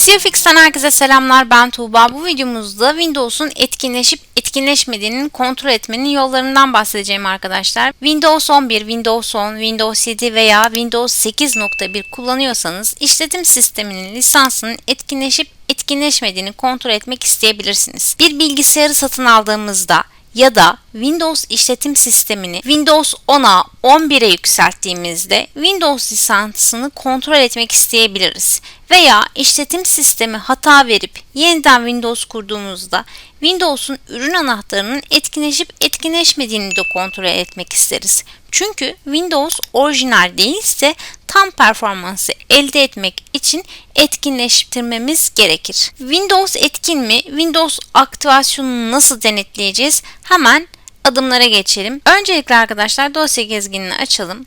CFX'ten herkese selamlar ben Tuğba. Bu videomuzda Windows'un etkinleşip etkinleşmediğinin kontrol etmenin yollarından bahsedeceğim arkadaşlar. Windows 11, Windows 10, Windows 7 veya Windows 8.1 kullanıyorsanız işletim sisteminin lisansının etkinleşip etkinleşmediğini kontrol etmek isteyebilirsiniz. Bir bilgisayarı satın aldığımızda ya da Windows işletim sistemini Windows 10'a 11'e yükselttiğimizde Windows lisansını kontrol etmek isteyebiliriz. Veya işletim sistemi hata verip yeniden Windows kurduğumuzda Windows'un ürün anahtarının etkinleşip etkinleşmediğini de kontrol etmek isteriz. Çünkü Windows orijinal değilse tam performansı elde etmek için etkinleştirmemiz gerekir. Windows etkin mi? Windows aktivasyonunu nasıl denetleyeceğiz? Hemen adımlara geçelim. Öncelikle arkadaşlar dosya gezginini açalım.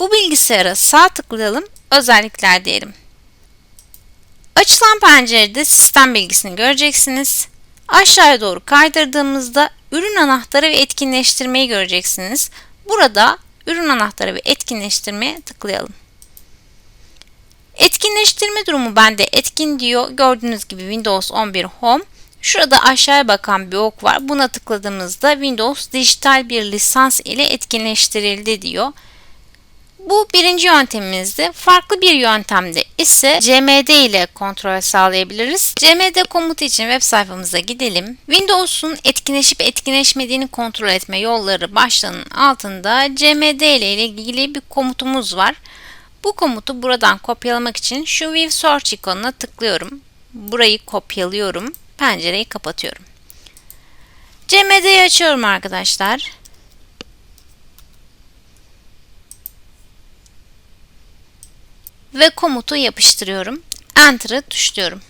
Bu bilgisayara sağ tıklayalım, özellikler diyelim. Açılan pencerede sistem bilgisini göreceksiniz. Aşağıya doğru kaydırdığımızda ürün anahtarı ve etkinleştirmeyi göreceksiniz. Burada ürün anahtarı ve etkinleştirmeye tıklayalım. Etkinleştirme durumu bende etkin diyor. Gördüğünüz gibi Windows 11 Home. Şurada aşağıya bakan bir ok var. Buna tıkladığımızda Windows dijital bir lisans ile etkinleştirildi diyor. Bu birinci yöntemimizde. Farklı bir yöntemde ise CMD ile kontrol sağlayabiliriz. CMD komutu için web sayfamıza gidelim. Windows'un etkinleşip etkinleşmediğini kontrol etme yolları başlığının altında CMD ile ilgili bir komutumuz var. Bu komutu buradan kopyalamak için şu View Search ikonuna tıklıyorum. Burayı kopyalıyorum. Pencereyi kapatıyorum. CMD'yi açıyorum arkadaşlar. ve komutu yapıştırıyorum. Enter'ı tuşluyorum.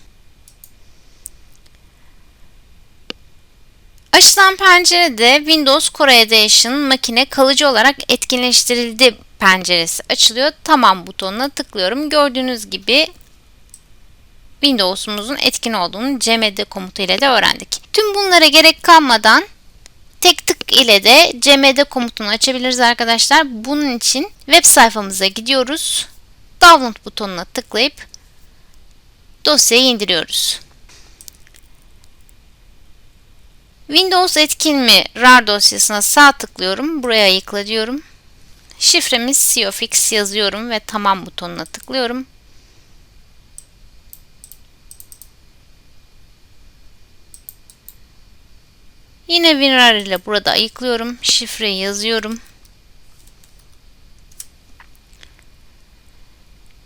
Açılan pencerede Windows Core Edition makine kalıcı olarak etkinleştirildi penceresi açılıyor. Tamam butonuna tıklıyorum. Gördüğünüz gibi Windows'umuzun etkin olduğunu cmd komutu ile de öğrendik. Tüm bunlara gerek kalmadan tek tık ile de cmd komutunu açabiliriz arkadaşlar. Bunun için web sayfamıza gidiyoruz. Download butonuna tıklayıp dosyayı indiriyoruz. Windows etkin mi RAR dosyasına sağ tıklıyorum. Buraya ayıkla diyorum. Şifremiz COFX yazıyorum ve tamam butonuna tıklıyorum. Yine WinRAR ile burada ayıklıyorum. Şifreyi yazıyorum.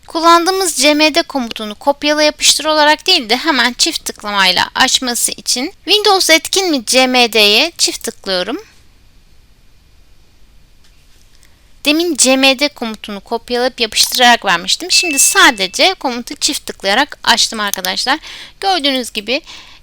Kullandığımız cmd komutunu kopyala yapıştır olarak değil de hemen çift tıklamayla açması için Windows etkin mi cmd'ye çift tıklıyorum. Demin cmd komutunu kopyalayıp yapıştırarak vermiştim. Şimdi sadece komutu çift tıklayarak açtım arkadaşlar. Gördüğünüz gibi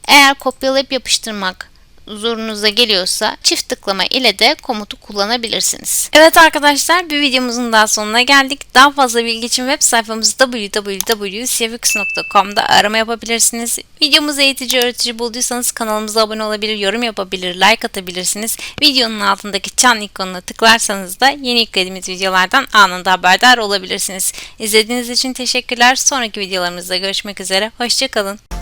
eğer kopyalayıp yapıştırmak zorunuza geliyorsa çift tıklama ile de komutu kullanabilirsiniz. Evet arkadaşlar bir videomuzun daha sonuna geldik. Daha fazla bilgi için web sayfamız www.cfx.com'da arama yapabilirsiniz. Videomuzu eğitici öğretici bulduysanız kanalımıza abone olabilir, yorum yapabilir, like atabilirsiniz. Videonun altındaki çan ikonuna tıklarsanız da yeni yüklediğimiz videolardan anında haberdar olabilirsiniz. İzlediğiniz için teşekkürler. Sonraki videolarımızda görüşmek üzere. Hoşçakalın.